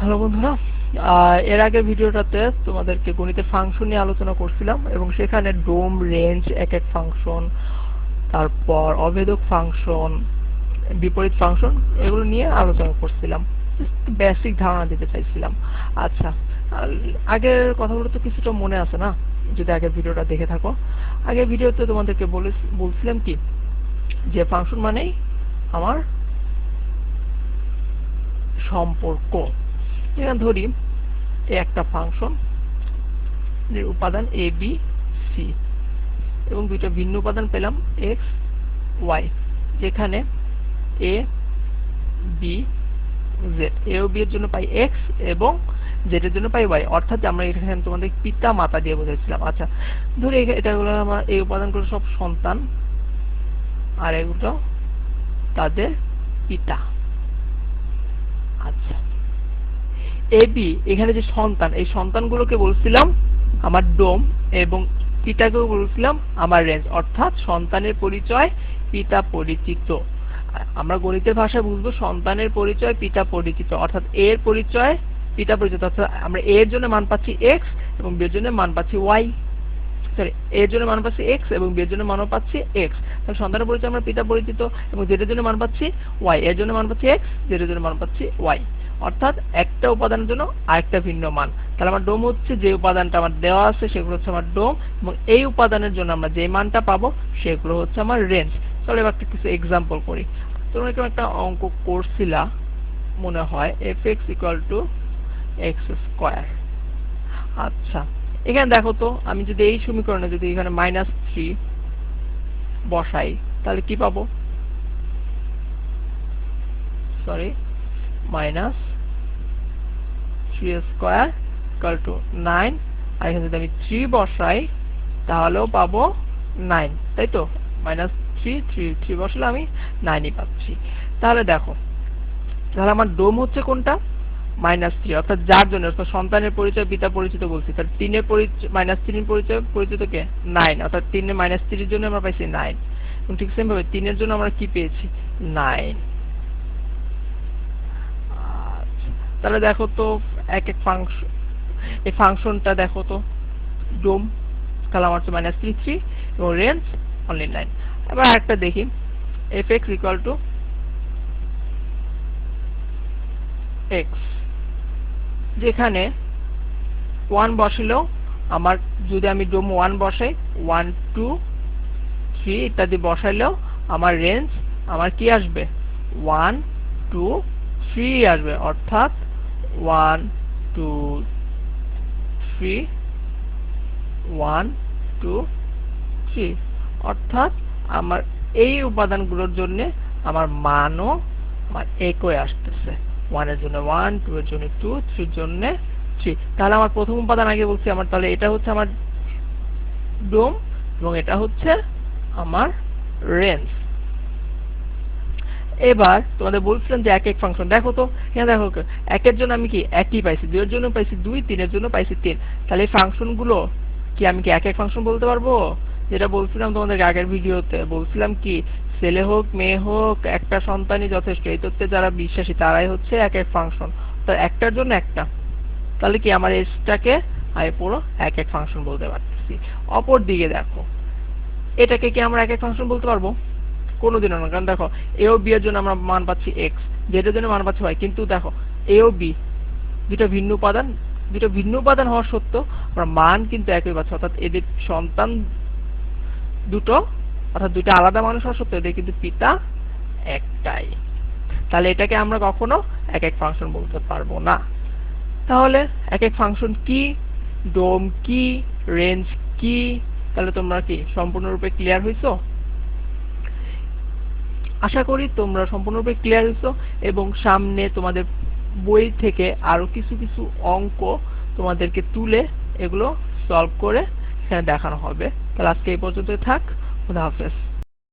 Hello বন্ধুরা এর আগের ভিডিওটাতে তোমাদেরকে গণিতের ফাংশন নিয়ে আলোচনা করছিলাম এবং সেখানে ডোম রেঞ্জ এক এক ফাংশন তারপর অভেদক ফাংশন বিপরীত ফাংশন এগুলো নিয়ে আলোচনা করছিলাম। বেসিক ধারণা দিতে চাইছিলাম। আচ্ছা আগের কথাগুলো তো কিছুটা মনে আছে না? যদি আগের ভিডিওটা দেখে থাকো। আগের ভিডিওতে তোমাদেরকে বলে বলছিলাম কি? যে ফাংশন মানেই আমার সম্পর্ক। এখানে ধরি একটা ফাংশন এর উপাদান এ বি সি এবং দুইটা ভিন্ন উপাদান পেলাম এক্স ওয়াই যেখানে এ বি জেড এ ও বি এর জন্য পাই এক্স এবং জেড এর জন্য পাই ওয়াই অর্থাৎ আমরা এখানে তোমাদের পিতা মাতা দিয়ে বোঝাচ্ছিলাম আচ্ছা ধরে এটা হলো আমার এই উপাদানগুলো সব সন্তান আর এগুলো তাদের পিতা। আচ্ছা এ বি এখানে যে সন্তান, এই সন্তানগুলোকে বলছিলাম আমার ডোম এবং পিতাকেও বলছিলাম আমার রেঞ্জ। অর্থাৎ সন্তানের পরিচয়, পিতা পরিচিত। আমরা গণিতের ভাষায় বুঝব সন্তানের পরিচয়, পিতা পরিচিত। অর্থাৎ এর পরিচয়, পিতা পরিচিত। অর্থাৎ আমরা এর জন্য মান পাচ্ছি এক্স এবং বি এর জন্য মান পাচ্ছি ওয়াই সরি এর জন্য মান পাচ্ছি এক্স এবং বি এর জন্য মানও পাচ্ছি এক্স তাহলে সন্তানের পরিচয় আমরা পিতা পরিচিত এবং জেড জন্য মান পাচ্ছি ওয়াই এর জন্য মান পাচ্ছি এক্সের জন্য মান পাচ্ছি ওয়াই অর্থাৎ একটা উপাদানের জন্য আরেকটা ভিন্ন মান। তাহলে আমার ডোম হচ্ছে যে উপাদানটা আমার দেওয়া আছে, সেগুলো হচ্ছে আমার ডোম এবং এই উপাদানের জন্য আমরা যে মানটা পাবো, সেগুলো হচ্ছে আমার রেঞ্জ চলো এবার কিছু এক্সাম্পল করি। তোমরা কেমন একটা অঙ্ক করছিলা, মনে হয় F X equal to X square আচ্ছা এখানে দেখো তো, আমি যদি এই সমীকরণে যদি এখানে মাইনাস থ্রি বসাই, তাহলে কি পাবো? Sorry minus three square equal to nine আর এখানে যদি আমি থ্রি বসাই, তাহলেও পাবো নাইন তাই তো? মাইনাস থ্রি থ্রি থ্রি বসালে আমি নাইনই পাচ্ছি। তাহলে দেখো, তাহলে আমার ডোম হচ্ছে কোনটা? মাইনাস থ্রি অর্থাৎ যার জন্য? অর্থাৎ সন্তানের পরিচয় পিতা পরিচিত বলছি। তাহলে তিনের পরিচয় মাইনাস থ্রির পরিচয়, পরিচিত কে? নাইন অর্থাৎ তিনের মাইনাস থ্রির জন্য আমরা পাইছি নাইন ঠিক সেম ভাবে তিনের জন্য আমরা কি পেয়েছি? নাইন তাহলে দেখো তো এক এক ফাংশন এই ফাংশনটা দেখো তো ডোম আমার হচ্ছে মাইনাস থ্রি থ্রি এবং রেঞ্জ অনলি নাইন এবার আরেকটা দেখি F X equal to X যেখানে ওয়ান বসালেও আমার যদি আমি ডোম ওয়ান বসাই ওয়ান টু থ্রি ইত্যাদি বসাইলেও আমার রেঞ্জ আমার কি আসবে? ওয়ান টু থ্রি আসবে, অর্থাৎ one two three one two three অর্থাৎ আমার এই উপাদানগুলোর জন্য আমার মানও আমার একই আসতেছে। ওয়ানের জন্য ওয়ান টু এর জন্য টু থ্রির জন্য থ্রি তাহলে আমার প্রথম উপাদান আগে বলছি আমার, তাহলে এটা হচ্ছে আমার ডোম এবং এটা হচ্ছে আমার রেঞ্জ এবার তোমাদের বলছিলাম যে এক এক ফাংশন দেখো তো হ্যাঁ দেখো একের জন্য আমি কি একই পাইছি? দুইয়ের জন্য পাইছি দুই, তিনের জন্য পাইছি তিন। তাহলে এই ফাংশনগুলো কি আমি কি এক এক ফাংশন বলতে পারব? যেটা বলছিলাম তোমাদের আগের ভিডিওতে। বলছিলাম কি, ছেলে হোক, মেয়ে হোক, একটা সন্তানই যথেষ্ট। এই তথ্যে যারা বিশ্বাসী, তারাই হচ্ছে এক এক ফাংশন তো একটার জন্য একটা। তাহলে কি আমার এসটাকে আমি পুরো এক এক ফাংশন বলতে পারতেছি। অপর দিকে দেখো, এটাকে কি আমরা এক এক ফাংশন বলতে পারব? কোনোদিনও না। কারণ দেখো এ ও বি এর জন্য আমরা মান পাচ্ছি এক্স যেটার জন্য মান পাচ্ছি ওয়াই কিন্তু দেখো এ ও বি দুটো ভিন্ন উপাদান, দুটো ভিন্ন উপাদান হওয়া সত্ত্বেও আমরা মান কিন্তু একই পাচ্ছি। অর্থাৎ এদের সন্তান দুটো, অর্থাৎ দুটো আলাদা মানুষ হওয়া সত্ত্বেও এদের কিন্তু পিতা একটাই। তাহলে এটাকে আমরা কখনো এক এক ফাংশন বলতে পারব না। তাহলে এক এক ফাংশন কি ডোম কি রেঞ্জ কি, তাহলে তোমরা কি সম্পূর্ণরূপে ক্লিয়ার হইছো? আশা করি তোমরা সম্পূর্ণরূপে ক্লিয়ার হয়েছো এবং সামনে তোমাদের বই থেকে আরও কিছু কিছু অঙ্ক তোমাদেরকে তুলে এগুলো সলভ করে সেখানে দেখানো হবে। তাহলে আজকে এই পর্যন্ত থাক, খুদা হাফেজ।